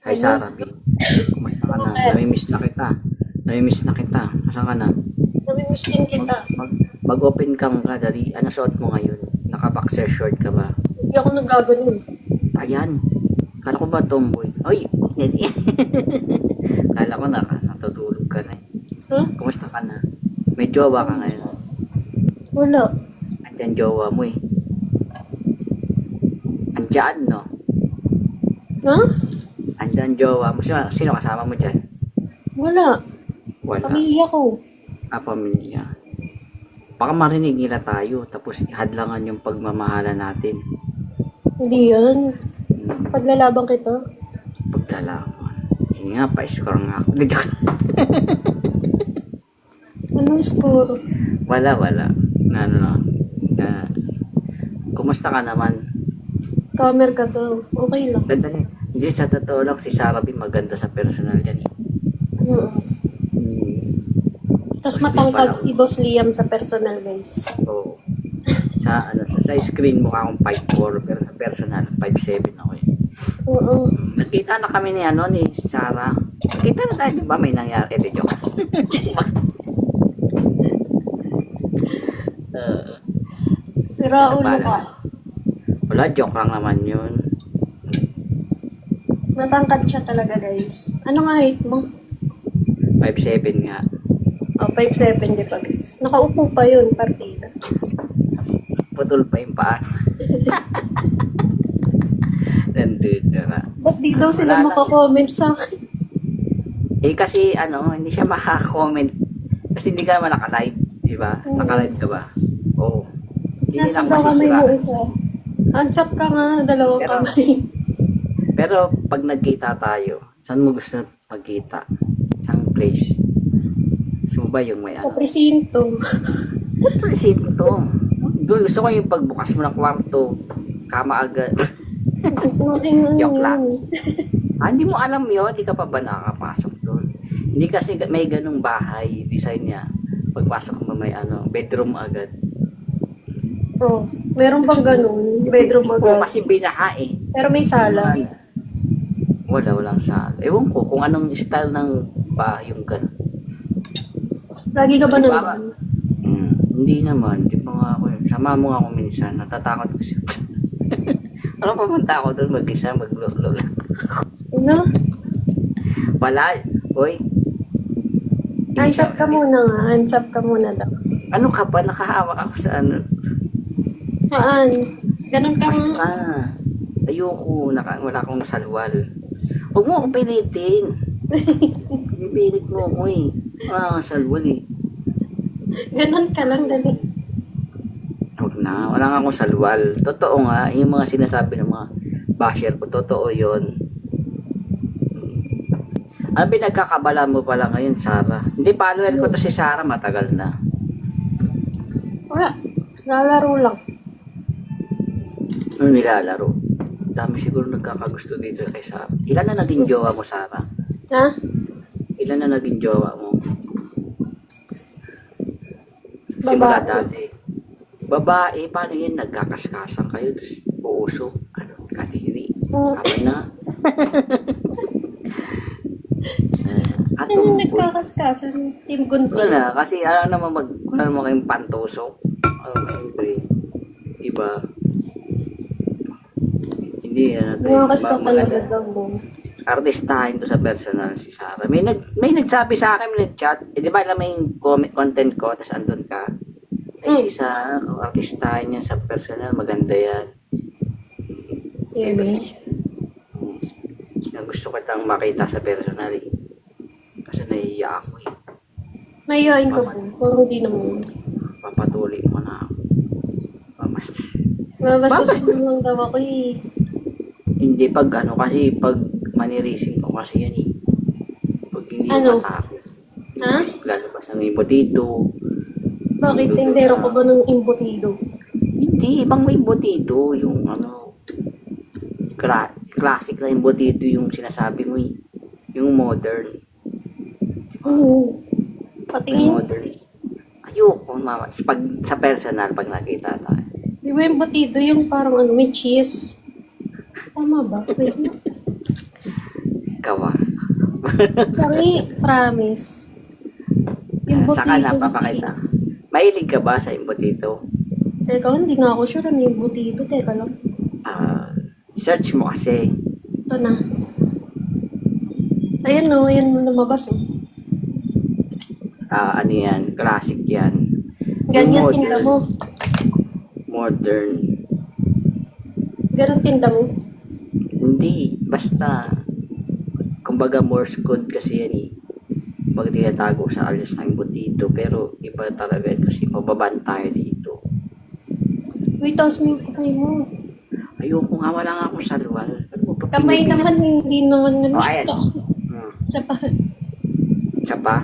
Hi? Sarah B. Kumusta ka na? Namimiss na kita. Namimiss na kita. Nasaan ka na? Namimiss din kita. Mag, mag-open cam ka, dali. Ano suot mo ngayon? Naka-boxer short ka ba? Hindi ako nagaganon. Ayan. Kala ko ba tomboy? Ay! hindi. Kala ko na natutulog ka na eh. Huh? Kumusta ka na? May jowa ka ngayon. Wala. Andyan jowa mo eh. Andyan, no? Ha? Andyan jowa mo. Sino, sino kasama mo dyan? Wala. Wala. Pamilya ko. Ah, pamilya. Baka marinig nila tayo, tapos hadlangan yung pagmamahala natin. Hindi yan. Hmm, Paglalabang kita. pagkalaman. Sige nga, pa-score nga ako. Anong score? wala, wala. Na, ano, na, na, kumusta ka naman? Scammer ka to. Okay lang. Ganda niya. Hindi, sa totoo lang, si Sarah B maganda sa personal yan eh. Mm. Hmm. Tapos Hindi matangkad si Boss Liam sa personal, guys. Oo. Sa, ano, sa screen mo akong 5'4", pero sa personal, 5'7", ako eh. Oo. Nagkita na kami ni ano ni Sarah. Nagkita na tayo, di ba? May nangyari. Di joke. uh, Sira ulo ka. wala, joke lang naman yun. Matangkad siya talaga, guys. Ano nga height mo? 5'7 nga. Oh, 5'7 di pa, guys. Nakaupo pa yun, partida. Putol pa yung paa. Nandito na. Ba't di daw sila Wala lang. makakomment sa akin? Eh kasi ano, hindi siya makakomment. Kasi hindi ka naman naka-live. Di ba? Oo. Naka-live ka ba? Oo. Hindi Nasa nila daw kamay mo masisira. isa. Unchat ka nga, dalawang Pero- kamay. Pero pag nagkita tayo, saan mo gusto magkita? Saan place? Gusto mo ba yung may Sa ano? presinto. Presinto. Doon gusto ko yung pagbukas mo ng kwarto, kama agad. Joke lang. ah, hindi mo alam yun, hindi ka pa ba nakakapasok doon? Hindi kasi may ganung bahay, design niya. Pagpasok mo may ano, bedroom agad. Oh, meron bang ganun? Bedroom Oo, agad. kasi binaha eh. Pero may sala. Wala, walang sala. Ewan ko kung anong style ng bahay yung ganun. Lagi ka ba Diba? nandun? Hmm, hindi naman. Di pa nga ako yun. Sama mo nga ako minsan. Natatakot kasi. ano pumunta ako doon mag-isa, maglolo lang. Ano? Wala. Hoy. Hands up ka muna nga. Hands up ka muna daw. Ano ka ba? Nakahawak ako sa ano. Saan? Ganun ka Basta. nga. Ayoko. Naka, wala akong salwal. Huwag mo akong pilitin. Pipilit mo ako eh. Wala akong salwal eh. Ganun ka lang, dali. Huwag na. Wala nga akong salwal. Totoo nga. Yung mga sinasabi ng mga basher ko. Totoo yun. Hmm. Ano pinagkakabala mo pala ngayon, Sarah? Hindi, follower ko to si Sarah. Matagal na. Wala. Lalaro lang. Ano nilalaro? Dami siguro nagkakagusto dito kay Sarah. Ilan na naging jowa mo, Sarah? Ha? Ilan na naging jowa mo? Simula Babae. dati. Babae, paano yun? Nagkakaskasan kayo, tapos uusok, ganun, kadiri. Oo. Tama na. eh, Ano yung nagkakaskasan? Team Gunting. wala, kasi ano naman mag, wala naman kayong pantusok. Ano yun? Diba? Hindi, ano to. Bumakas ka ma- talaga maganda. daw mo. artistahin to sa personal si Sarah. May nag may nagsabi sa akin, nag-chat. Eh, di ba alam mo yung comment, content ko, tapos andun ka. Ay, Mm. si Sarah, kung artistahin niya sa personal, maganda yan. Yemi. Mm. Na gusto ko tang makita sa personal eh. Kasi naiiya ako eh. Mayayain ka po. Pero hindi naman. Papatuloy mo na ako. Pamas. Mabastos mo lang daw ako eh. Hindi pag ano kasi, pag manirisim ko kasi yan eh. Pag hindi Ano? matakot. Ha? Lalabas ng ibo dito. Bakit tindero ka ba ng imbutido? Hindi, ibang may embutido. Yung ano, kla classic na embutido yung sinasabi mo eh. Yung modern. Diba? Oo. Yung Patingin. modern. Ayoko, mama. Pag, sa personal, pag nakita tayo. Di ba imbutido yung parang ano, may cheese? Tama ba? Wait na. Ikaw ah. Sorry, promise. Yung Ah, saka na, papakita. please. Mahilig ka ba sa imbutito? Teka, hindi nga ako sure ano yung butito. Teka lang. Ah, search mo kasi. Ito na. Ayan o, ayan na lumabas o. Ah, ano yan? Classic yan. Ganyan Modern. tinda mo. Modern. Ganun tinda mo. Hindi. Basta. Kumbaga Morse code kasi yan eh. Pag tinatago sa alis ng butito. Pero iba talaga yun kasi mababan tayo dito. Wait, taas mo yung kamay mo. Ayoko nga, wala nga akong salwal. Ba't mo Kamay naman, hindi naman na Oh, ayan. Hmm. Isa pa. Isa pa?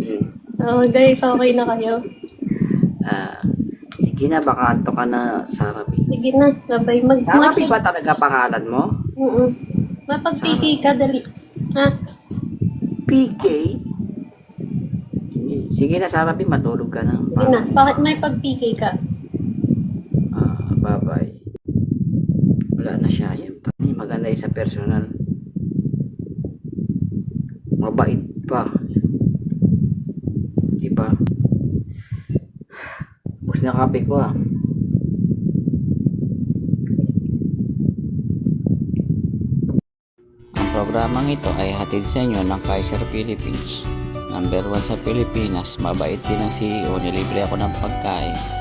Hmm. Oh, guys, okay na kayo. Ah, sige na, baka anto ka na, Sarabi. Sige na, gabay. Mag Sarabi ba talaga pangalan mo? Oo. Mapag-PK ka, dali. Ha? PK? Sige na, Sarabi, matulog ka na. Sige na. Bakit may pag-PK ka? Ah, bye-bye. Wala na siya. Yan, tangin, maganda yung sa personal. Mabait pa. Di ba? Bus na kape ko ah. Programang ito ay hatid sa inyo ng Kaiser Philippines. Number one sa Pilipinas, mabait din ang CEO, nilibre ako ng pagkain.